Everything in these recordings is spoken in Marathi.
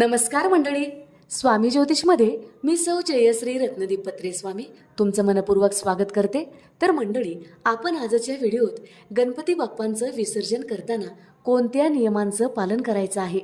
नमस्कार मंडळी. स्वामी ज्योतिषमध्ये मी सौ जयश्री रत्नदीप पत्रे स्वामी तुमचं मनपूर्वक स्वागत करते. तर मंडळी आपण आजच्या व्हिडिओत गणपती बाप्पांचं विसर्जन करताना कोणत्या नियमांचं पालन करायचं आहे?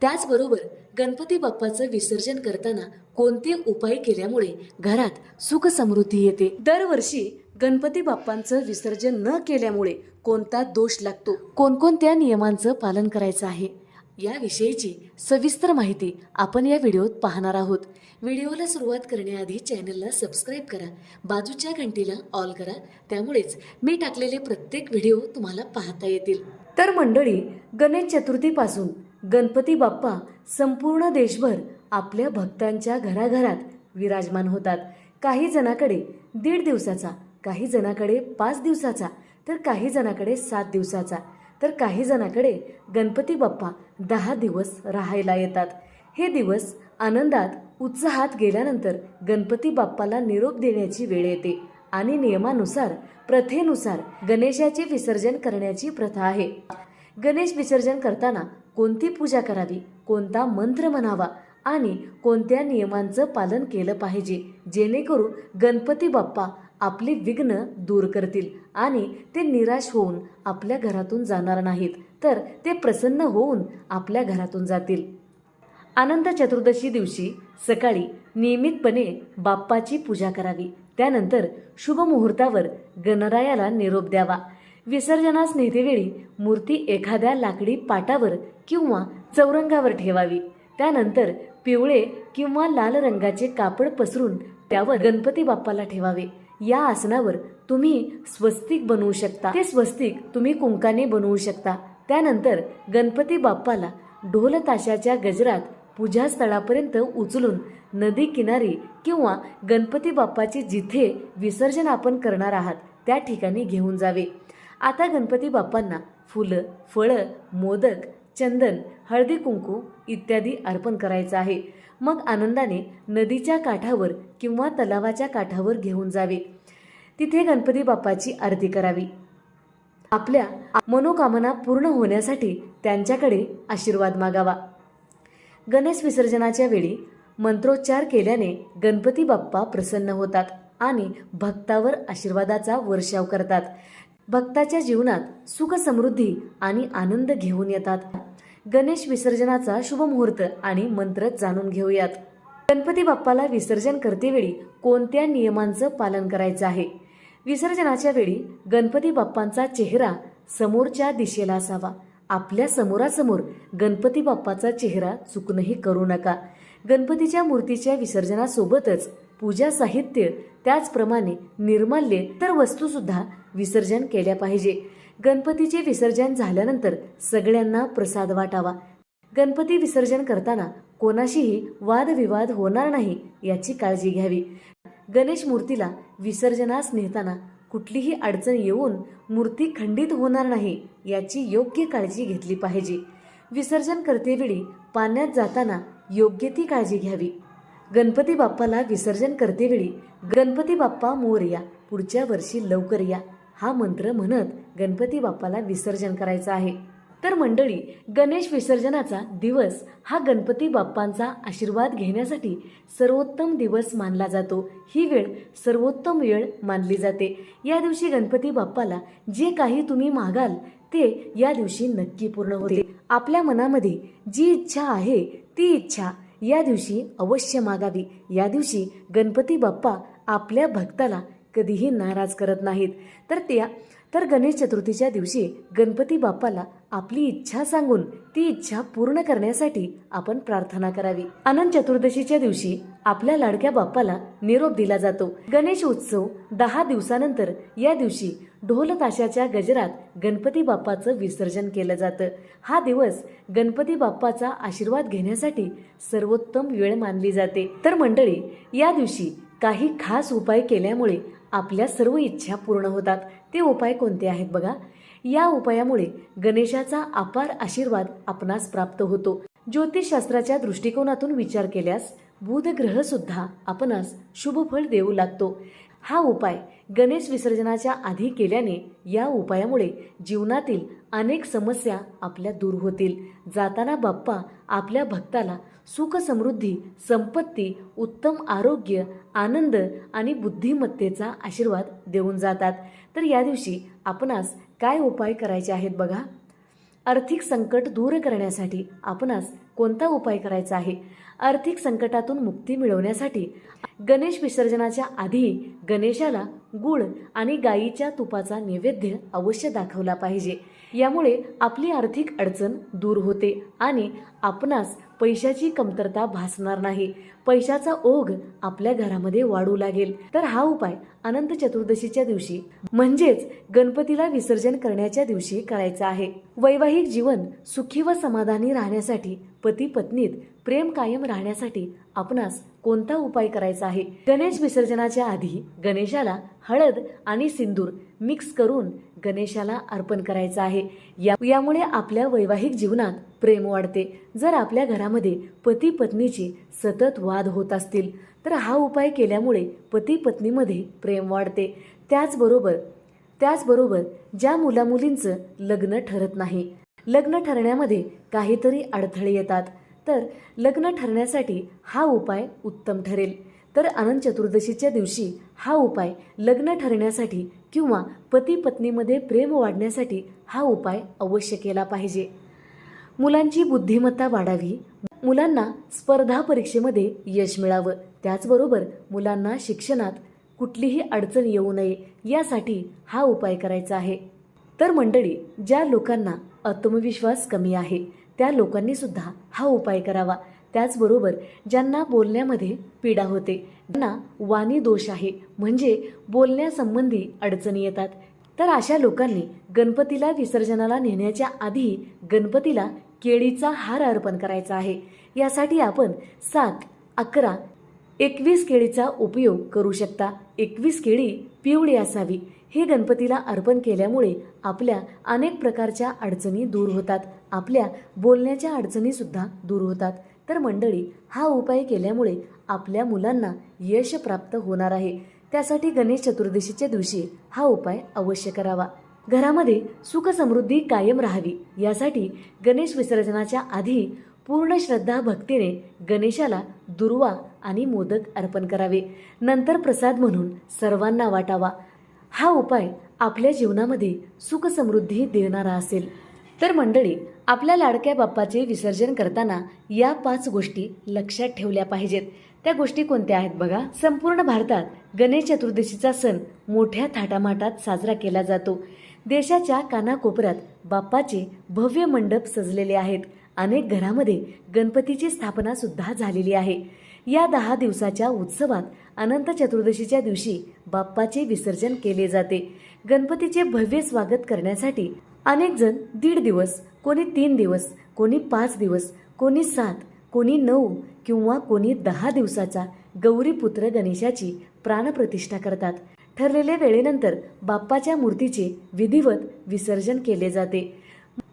त्याचबरोबर गणपती बाप्पाचं विसर्जन करताना कोणते उपाय केल्यामुळे घरात सुख समृद्धी येते? दरवर्षी गणपती बाप्पांचं विसर्जन न केल्यामुळे कोणता दोष लागतो? कोणकोणत्या नियमांचं पालन करायचं आहे? याविषयीची सविस्तर माहिती आपण या व्हिडिओत पाहणार आहोत. व्हिडिओला सुरुवात करण्याआधी चॅनलला सबस्क्राईब करा बाजूच्या घंटीला ऑल करा त्यामुळेच मी टाकलेले प्रत्येक व्हिडिओ तुम्हाला पाहता येतील. तर मंडळी गणेश चतुर्थीपासून गणपती बाप्पा संपूर्ण देशभर आपल्या भक्तांच्या घराघरात विराजमान होतात. काही जणाकडे दीड दिवसाचा काही जणाकडे पाच दिवसाचा तर काही जणाकडे सात दिवसाचा. तर काही जणाकडे गणपती बाप्पा दहा दिवस राहायला येतात. हे दिवस आनंदात उत्साहात गेल्यानंतर गणपती बाप्पाला निरोप देण्याची वेळ येते आणि नियमानुसार प्रथेनुसार गणेशाचे विसर्जन करण्याची प्रथा आहे. गणेश विसर्जन करताना कोणती पूजा करावी कोणता मंत्र म्हणावा आणि कोणत्या नियमांचं पालन केलं पाहिजे जेणेकरून गणपती बाप्पा आपले विघ्न दूर करतील आणि ते निराश होऊन आपल्या घरातून जाणार नाहीत. तर ते प्रसन्न होऊन आपल्या घरातून जातील. आनंद चतुर्दशी दिवशी सकाळी नियमितपणे बाप्पाची पूजा करावी. त्यानंतर शुभ मुहूर्तावर गणरायाला निरोप द्यावा. विसर्जनास नेतेवेळी मूर्ती एखाद्या लाकडी पाटावर किंवा चौरंगावर ठेवावी. त्यानंतर पिवळे किंवा लाल रंगाचे कापड पसरून त्यावर गणपती बाप्पाला ठेवावे. या आसनावर तुम्ही स्वस्तिक बनवू शकता. ते स्वस्तिक तुम्ही कुंकाने बनवू शकता. त्यानंतर गणपती बाप्पाला ढोल ताशाच्या गजरात पूजास्थळापर्यंत उचलून नदी किनारी किंवा गणपती बाप्पाचे जिथे विसर्जन आपण करणार आहात त्या ठिकाणी घेऊन जावे. आता गणपती बाप्पांना फुलं फळं मोदक चंदन हळदी कुंकू इत्यादी अर्पण करायचं आहे. मग आनंदाने नदीच्या काठावर किंवा तलावाच्या काठावर घेऊन जावे. तिथे गणपती बाप्पाची आरती करावी. आपल्या मनोकामना पूर्ण होण्यासाठी त्यांच्याकडे आशीर्वाद मागावा. गणेश विसर्जनाच्या वेळी मंत्रोच्चार केल्याने गणपती बाप्पा प्रसन्न होतात आणि भक्तावर आशीर्वादाचा वर्षाव करतात. भक्ताच्या जीवनात सुख समृद्धी आणि आनंद घेऊन येतात. गणेश विसर्जनाचा शुभ मुहूर्त आणि मंत्र जाणून घेऊयात. गणपती बाप्पाला विसर्जन करतेवेळी कोणत्या नियमांचं पालन करायचं आहे? विसर्जनाच्या वेळी गणपती बाप्पांचा चेहरा समोरच्या दिशेला असावा. आपल्या समोरासमोर गणपती बाप्पाचा चेहरा चुकणंही करू नका. गणपतीच्या मूर्तीच्या विसर्जनासोबतच पूजा साहित्य त्याचप्रमाणे निर्माल्य तर वस्तूसुद्धा विसर्जन केल्या पाहिजे. गणपतीचे विसर्जन झाल्यानंतर सगळ्यांना प्रसाद वाटावा. गणपती विसर्जन करताना कोणाशीही वादविवाद होणार नाही याची काळजी घ्यावी. गणेश मूर्तीला विसर्जनास नेताना कुठलीही अडचण येऊन मूर्ती खंडित होणार नाही याची योग्य काळजी घेतली पाहिजे. विसर्जन करतेवेळी पाण्यात जाताना योग्य ती काळजी घ्यावी. गणपती बाप्पाला विसर्जन करतेवेळी गणपती बाप्पा मोरया पुढच्या वर्षी लवकर या. हा मंत्र म्हणत गणपती बाप्पाला विसर्जन करायचं आहे. तर मंडळी गणेश विसर्जनाचा दिवस हा गणपती बाप्पांचा आशीर्वाद घेण्यासाठी सर्वोत्तम दिवस मानला जातो. ही वेळ सर्वोत्तम वेळ मानली जाते. या दिवशी गणपती बाप्पाला जे काही तुम्ही मागाल ते या दिवशी नक्की पूर्ण होते. आपल्या मनामध्ये जी इच्छा आहे ती इच्छा या दिवशी अवश्य मागावी. या दिवशी गणपती बाप्पा आपल्या भक्ताला कधीही नाराज करत नाहीत. तर त्या तर गणेश चतुर्थीच्या दिवशी गणपती बाप्पाला आपली इच्छा सांगून ती इच्छा पूर्ण करण्यासाठी आपण प्रार्थना करावी. अनंत चतुर्दशीच्या दिवशी आपल्या लाडक्या बाप्पाला निरोप दिला जातो. गणेश उत्सव दहा दिवसानंतर या दिवशी ढोल ताशाच्या गजरात गणपती बाप्पाचं विसर्जन केलं जातं. हा दिवस गणपती बाप्पाचा आशीर्वाद घेण्यासाठी सर्वोत्तम वेळ मानली जाते. तर मंडळी या दिवशी काही खास उपाय केल्यामुळे आपल्या सर्व इच्छा पूर्ण होतात. ते उपाय कोणते आहेत बघा? या उपायामुळे गणेशाचा अपार आशीर्वाद आपणास प्राप्त होतो. ज्योतिषशास्त्राच्या दृष्टिकोनातून विचार केल्यास बुध ग्रह सुद्धा आपणास शुभफळ देऊ लागतो. हा उपाय गणेश विसर्जनाच्या आधी केल्याने या उपायामुळे जीवनातील अनेक समस्या आपल्या दूर होतील. जाताना बाप्पा आपल्या भक्ताला सुख समृद्धी संपत्ती उत्तम आरोग्य आनंद आणि बुद्धिमत्तेचा आशीर्वाद देऊन जातात. तर या दिवशी आपणास काय उपाय करायचे आहेत बघा? आर्थिक संकट दूर करण्यासाठी आपणास कोणता उपाय करायचा आहे? आर्थिक संकटातून मुक्ती मिळवण्यासाठी गणेश विसर्जनाच्या आधी गणेशाला गुळ आणि गाईच्या तुपाचा नैवेद्य अवश्य दाखवला पाहिजे. यामुळे आपली आर्थिक अडचण दूर होते आणि आपणास पैशाची कमतरता भासणार नाही. पैशाचा ओघ आपल्या घरामध्ये वाढू लागेल. तर हा उपाय अनंत चतुर्दशीच्या दिवशी म्हणजेच गणपतीला विसर्जन करण्याच्या दिवशी करायचा आहे. वैवाहिक जीवन सुखी व समाधानी राहण्यासाठी पती पत्नीत प्रेम कायम राहण्यासाठी आपणास कोणता उपाय करायचा आहे? गणेश विसर्जनाच्या आधी गणेशाला हळद आणि सिंदूर मिक्स करून गणेशाला अर्पण करायचं आहे. या यामुळे आपल्या वैवाहिक जीवनात प्रेम वाढते. जर आपल्या घरामध्ये पती पत्नीची सतत वाद होत असतील तर हा उपाय केल्यामुळे पती पत्नीमध्ये प्रेम वाढते. त्याचबरोबर त्याचबरोबर ज्या मुलामुलींचं लग्न ठरत नाही लग्न ठरण्यामध्ये काहीतरी अडथळे येतात. तर लग्न ठरण्यासाठी हा उपाय उत्तम ठरेल. तर अनंत चतुर्दशीच्या दिवशी हा उपाय लग्न ठरण्यासाठी किंवा पती पत्नीमध्ये प्रेम वाढण्यासाठी हा उपाय अवश्य केला पाहिजे. मुलांची बुद्धिमत्ता वाढावी. मुलांना स्पर्धा परीक्षेमध्ये यश मिळावं. त्याचबरोबर मुलांना शिक्षणात कुठलीही अडचण येऊ नये यासाठी हा उपाय करायचा आहे. तर मंडळी ज्या लोकांना आत्मविश्वास कमी आहे त्या लोकांनी सुद्धा हा उपाय करावा. त्याचबरोबर ज्यांना बोलण्यामध्ये पीडा होते त्यांना वाणी दोष आहे म्हणजे बोलण्यासंबंधी अडचणी येतात. तर अशा लोकांनी गणपतीला विसर्जनाला नेण्याच्या आधी गणपतीला केळीचा हार अर्पण करायचा आहे. यासाठी आपण सात अकरा एकवीस केळीचा उपयोग करू शकता. एकवीस केळी पिवळी असावी. हे गणपतीला अर्पण केल्यामुळे आपल्या अनेक प्रकारच्या अडचणी दूर होतात. आपल्या बोलण्याच्या अडचणीसुद्धा दूर होतात. तर मंडळी हा उपाय केल्यामुळे आपल्या मुलांना यश प्राप्त होणार आहे. त्यासाठी गणेश चतुर्दशीच्या दिवशी हा उपाय अवश्य करावा. घरामध्ये सुखसमृद्धी कायम राहावी. यासाठी गणेश विसर्जनाच्या आधी पूर्ण श्रद्धा भक्तीने गणेशाला दुर्वा आणि मोदक अर्पण करावे. नंतर प्रसाद म्हणून सर्वांना वाटावा. हा उपाय आपल्या जीवनामध्ये सुखसमृद्धी देणारा असेल. तर मंडळी आपल्या लाडक्या बाप्पाचे विसर्जन करताना या पाच गोष्टी लक्षात ठेवल्या पाहिजेत. त्या गोष्टी कोणत्या आहेत बघा? संपूर्ण भारतात गणेश चतुर्दशीचा सण मोठ्या थाटामाटात साजरा केला जातो. देशाच्या कानाकोपऱ्यात बाप्पाचे भव्य मंडप सजलेले आहेत. अनेक घरामध्ये गणपतीची स्थापना सुद्धा झालेली आहे. या दहा दिवसाच्या उत्सवात अनंत चतुर्दशीच्या दिवशी बाप्पाचे विसर्जन केले जाते. गणपतीचे भव्य स्वागत करण्यासाठी अनेक जण दीड दिवस कोणी तीन दिवस कोणी पाच दिवस कोणी सात कोणी नऊ किंवा कोणी दहा दिवसाचा गौरीपुत्र गणेशाची प्राणप्रतिष्ठा करतात. ठरलेल्या वेळेनंतर बाप्पाच्या मूर्तीचे विधिवत विसर्जन केले जाते.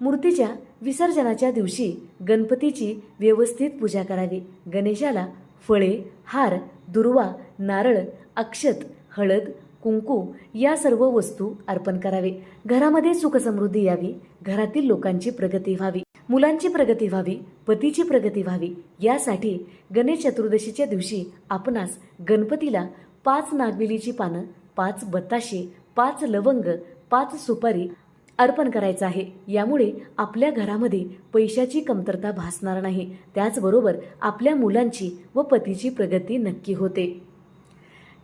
मूर्तीच्या विसर्जनाच्या दिवशी गणपतीची व्यवस्थित पूजा करावी. गणेशाला फळे हार दुर्वा नारळ अक्षत हळद कुंकू या सर्व वस्तू अर्पण करावे. घरामध्ये सुखसमृद्धी यावी. घरातील लोकांची प्रगती व्हावी. मुलांची प्रगती व्हावी. पतीची प्रगती व्हावी. यासाठी गणेश चतुर्दशीच्या दिवशी आपणास गणपतीला पाच नागवेलीची पानं पाच बत्ताशे पाच लवंग पाच सुपारी अर्पण करायचं आहे. यामुळे आपल्या घरामध्ये पैशाची कमतरता भासणार नाही. त्याचबरोबर आपल्या मुलांची व पतीची प्रगती नक्की होते.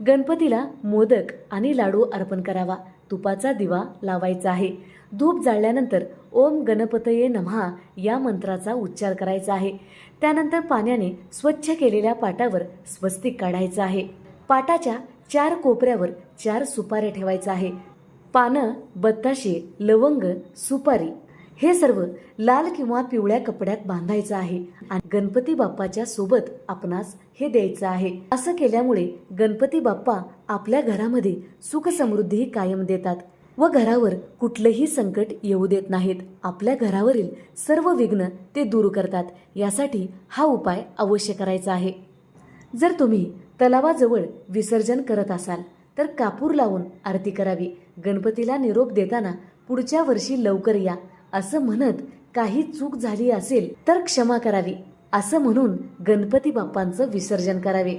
गणपतीला मोदक आणि लाडू अर्पण करावा. तुपाचा दिवा लावायचा आहे. धूप जाळल्यानंतर ओम गणपतये नमहा या मंत्राचा उच्चार करायचा आहे. त्यानंतर पाण्याने स्वच्छ केलेल्या पाटावर स्वस्तिक काढायचं आहे. पाटाच्या चार कोपऱ्यावर चार सुपाऱ्या ठेवायचा आहे. पानं बत्ताशे लवंग सुपारी हे सर्व लाल किंवा पिवळ्या कपड्यात बांधायचं आहे आणि गणपती बाप्पाच्या सोबत आपणास हे द्यायचं आहे. असं केल्यामुळे गणपती बाप्पा आपल्या घरामध्ये सुख समृद्धी कायम देतात व घरावर कुठलंही संकट येऊ देत नाहीत. आपल्या घरावरील सर्व विघ्न ते दूर करतात. यासाठी हा उपाय अवश्य करायचा आहे. जर तुम्ही तलावाजवळ विसर्जन करत असाल तर कापूर लावून आरती करावी. गणपतीला निरोप देताना पुढच्या वर्षी लवकर या असं म्हणत काही चूक झाली असेल तर क्षमा करावी असं म्हणून गणपती बाप्पांचं विसर्जन करावे.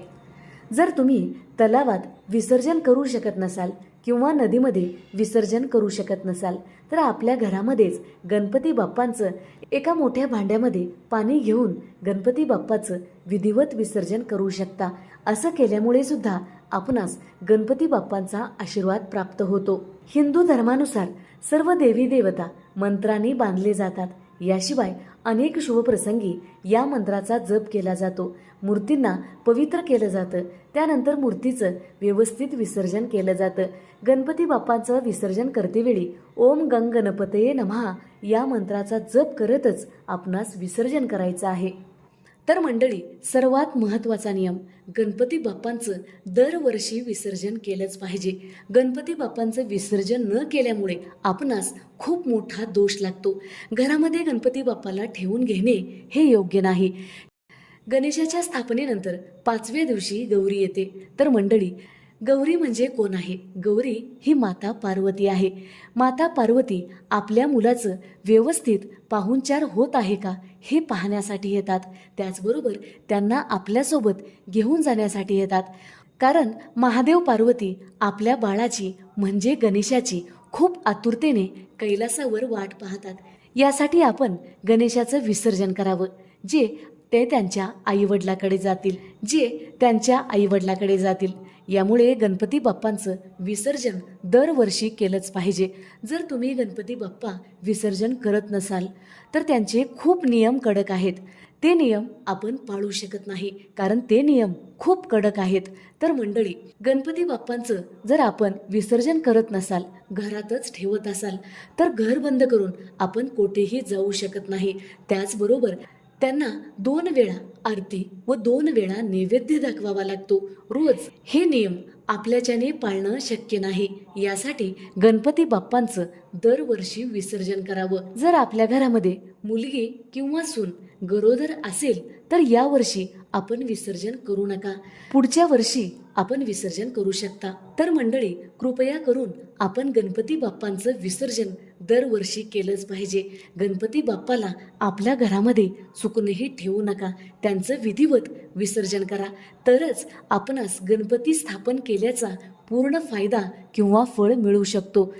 जर तुम्ही तलावात विसर्जन करू शकत नसाल किंवा नदीमध्ये विसर्जन करू शकत नसाल तर आपल्या घरामध्येच गणपती बाप्पांचं एका मोठ्या भांड्यामध्ये पाणी घेऊन गणपती बाप्पाचं विधिवत विसर्जन करू शकता असं केल्यामुळे सुद्धा आपणास गणपती बाप्पांचा आशीर्वाद प्राप्त होतो. हिंदू धर्मानुसार सर्व देवी देवता मंत्रांनी बांधले जातात. याशिवाय अनेक शुभप्रसंगी या मंत्राचा जप केला जातो. मूर्तींना पवित्र केलं जातं. त्यानंतर मूर्तीचं व्यवस्थित विसर्जन केलं जातं. गणपती बाप्पांचं विसर्जन करतेवेळी ओम गंग गणपतये नमहा या मंत्राचा जप करतच आपणास विसर्जन करायचं आहे. तर मंडळी सर्वात महत्त्वाचा नियम गणपती बाप्पांचं दरवर्षी विसर्जन केलंच पाहिजे. गणपती बाप्पांचं विसर्जन न केल्यामुळे आपणास खूप मोठा दोष लागतो. घरामध्ये गणपती बाप्पाला ठेवून घेणे हे योग्य नाही. गणेशाच्या स्थापनेनंतर पाचव्या दिवशी गौरी येते. तर मंडळी गौरी म्हणजे कोण आहे? गौरी ही माता पार्वती आहे. माता पार्वती आपल्या मुलाचं व्यवस्थित पाहुणचार होत आहे का? हे पाहण्यासाठी येतात. त्याचबरोबर त्यांना आपल्यासोबत घेऊन जाण्यासाठी येतात. कारण महादेव पार्वती आपल्या बाळाची म्हणजे गणेशाची खूप आतुरतेने कैलासावर वाट पाहतात. यासाठी आपण गणेशाचं विसर्जन करावं जे ते त्यांच्या आईवडिलाकडे जातील जे त्यांच्या आईवडिलाकडे जातील. यामुळे गणपती बाप्पांचं विसर्जन दरवर्षी केलंच पाहिजे. जर तुम्ही गणपती बाप्पा विसर्जन करत नसाल तर त्यांचे खूप नियम कडक आहेत. ते नियम आपण पाळू शकत नाही कारण ते नियम खूप कडक आहेत. तर मंडळी गणपती बाप्पांचं जर आपण विसर्जन करत नसाल घरातच ठेवत असाल तर घर बंद करून आपण कोठेही जाऊ शकत नाही. त्याचबरोबर त्यांना दोन वेळा आरती व दोन वेळा नैवेद्य दाखवावा लागतो. रोज हे नियम आपल्याच्याने पाळणं शक्य नाही. यासाठी गणपती बाप्पांचं दरवर्षी विसर्जन करावं. जर आपल्या घरामध्ये मुलगी किंवा सून गरोदर असेल तर यावर्षी आपण विसर्जन करू नका. पुढच्या वर्षी आपण विसर्जन करू शकता. तर मंडळी कृपया करून आपण गणपती बाप्पांचं विसर्जन दरवर्षी केलंच पाहिजे. गणपती बाप्पाला आपल्या घरामध्ये चुकूनही ठेवू नका. त्यांचं विधिवत विसर्जन करा. तरच आपणास गणपती स्थापन केल्याचा पूर्ण फायदा किंवा फळ मिळू शकतो.